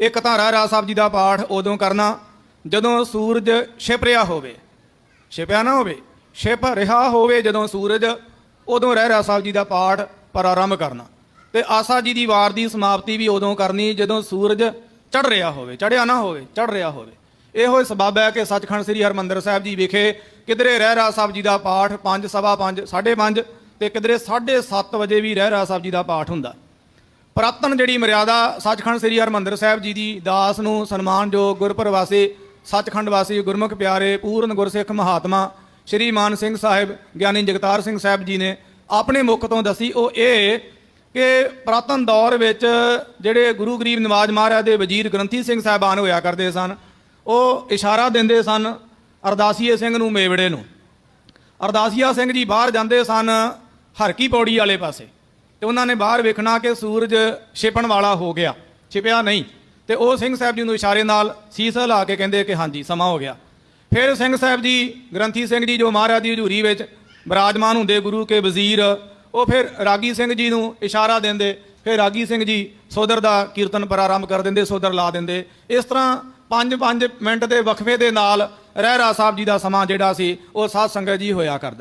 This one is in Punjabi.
ਇੱਕ ਤਾਂ ਰਹਿਰਾ ਸਾਹਿਬ ਜੀ ਦਾ ਪਾਠ ਉਦੋਂ ਕਰਨਾ ਜਦੋਂ ਸੂਰਜ ਛਿਪ ਰਿਹਾ ਹੋਵੇ। ਛਿਪਿਆ ਨਾ ਹੋਵੇ, ਛਿਪ ਰਿਹਾ ਹੋਵੇ ਜਦੋਂ ਸੂਰਜ, ਉਦੋਂ ਰਹਿਰਾ ਸਾਹਿਬ ਜੀ ਦਾ ਪਾਠ ਪ੍ਰਾਰੰਭ ਕਰਨਾ। ਤੇ ਆਸਾ ਜੀ ਦੀ ਵਾਰ ਦੀ ਸਮਾਪਤੀ ਵੀ ਉਦੋਂ ਕਰਨੀ ਜਦੋਂ ਸੂਰਜ ਚੜ ਰਿਹਾ ਹੋਵੇ ਚੜਿਆ ਨਾ ਹੋਵੇ ਚੜ ਰਿਹਾ ਹੋਵੇ। ਇਹੋ ਹੀ ਸਬਬ ਹੈ ਕਿ ਸੱਚਖੰਡ ਸ੍ਰੀ ਹਰਮੰਦਰ ਸਾਹਿਬ ਜੀ ਵਿਖੇ ਕਿਧਰੇ ਰਹਿਰਾ ਸਾਹਿਬ ਜੀ ਦਾ ਪਾਠ 5 ਸਵਾ 5 5:30 ਤੇ ਕਿਧਰੇ 7:30 ਵਜੇ ਵੀ ਰਹਿਰਾ ਸਾਹਿਬ ਜੀ ਦਾ ਪਾਠ ਹੁੰਦਾ। ਪ੍ਰਾਤਨ ਜਿਹੜੀ ਮਰਿਆਦਾ ਸੱਚਖੰਡ ਸ੍ਰੀ ਹਰਮੰਦਰ ਸਾਹਿਬ ਜੀ ਦੀ ਦਾਸ ਨੂੰ ਸਨਮਾਨਯੋਗ ਗੁਰਪ੍ਰਵਾਸੀ ਸੱਚਖੰਡ ਵਾਸੀ ਗੁਰਮੁਖ ਪਿਆਰੇ ਪੂਰਨ ਗੁਰਸਿੱਖ ਮਹਾਤਮਾ ਸ਼੍ਰੀ ਮਾਨ ਸਿੰਘ ਸਾਹਿਬ, ਗਿਆਨੀ ਜਗਤਾਰ ਸਿੰਘ ਸਾਹਿਬ ਜੀ ਨੇ ਆਪਣੇ ਮੁਖ ਤੋਂ ਦੱਸੀ, ਉਹ ਇਹ ਕਿ ਪ੍ਰਾਤਨ ਦੌਰ ਵਿੱਚ ਜਿਹੜੇ ਗੁਰੂ ਗਰੀਬ ਨਿਵਾਜ਼ ਮਹਾਰਾਜ ਦੇ ਵਜ਼ੀਰ ਗ੍ਰੰਥੀ ਸਿੰਘ ਸਾਹਿਬਾਨ ਹੋਇਆ ਕਰਦੇ ਸਨ, ਉਹ ਇਸ਼ਾਰਾ ਦਿੰਦੇ ਸਨ ਅਰਦਾਸੀਏ ਸਿੰਘ ਨੂੰ ਮੇਵੜੇ ਨੂੰ। ਅਰਦਾਸੀਆ ਸਿੰਘ ਜੀ ਬਾਹਰ ਜਾਂਦੇ ਸਨ ਹਰਕੀ ਪੌੜੀ ਵਾਲੇ ਪਾਸੇ। ਤੇ ਉਹਨਾਂ ਨੇ ਬਾਹਰ ਵੇਖਣਾ ਕਿ ਸੂਰਜ ਛਿਪਣ ਵਾਲਾ ਹੋ ਗਿਆ, ਛਿਪਿਆ ਨਹੀਂ। ਤੇ ਉਹ ਸਿੰਘ ਸਾਹਿਬ ਜੀ ਨੂੰ ਇਸ਼ਾਰੇ ਨਾਲ ਸੀਸ ਹਿਲਾ ਕੇ ਕਹਿੰਦੇ ਕਿ ਹਾਂਜੀ, ਸਮਾਂ ਹੋ ਗਿਆ। ਫਿਰ ਸਿੰਘ ਸਾਹਿਬ ਜੀ, ਗ੍ਰੰਥੀ ਸਿੰਘ ਜੀ ਜੋ ਮਹਾਰਾਜ ਦੀ ਹਜ਼ੂਰੀ ਵਿੱਚ ਬਿਰਾਜਮਾਨ ਹੁੰਦੇ, ਗੁਰੂ ਕੇ ਵਜ਼ੀਰ, ਉਹ ਫਿਰ ਰਾਗੀ ਸਿੰਘ ਜੀ ਨੂੰ ਇਸ਼ਾਰਾ ਦਿੰਦੇ। ਫਿਰ ਰਾਗੀ ਸਿੰਘ ਜੀ ਸੋਦਰ ਦਾ ਕੀਰਤਨ ਪ੍ਰਾਰੰਭ ਕਰ ਦਿੰਦੇ, ਸੋਦਰ ਲਾ ਦਿੰਦੇ। ਇਸ ਤਰ੍ਹਾਂ 5-5 ਮਿੰਟ ਦੇ ਵਕਫੇ ਦੇ ਨਾਲ ਰਹਿਰਾ ਸਾਹਿਬ ਜੀ ਦਾ ਸਮਾਂ ਜਿਹੜਾ ਸੀ, ਉਹ ਸਾਧ ਸੰਗਤ ਜੀ ਹੋਇਆ ਕਰਦਾ।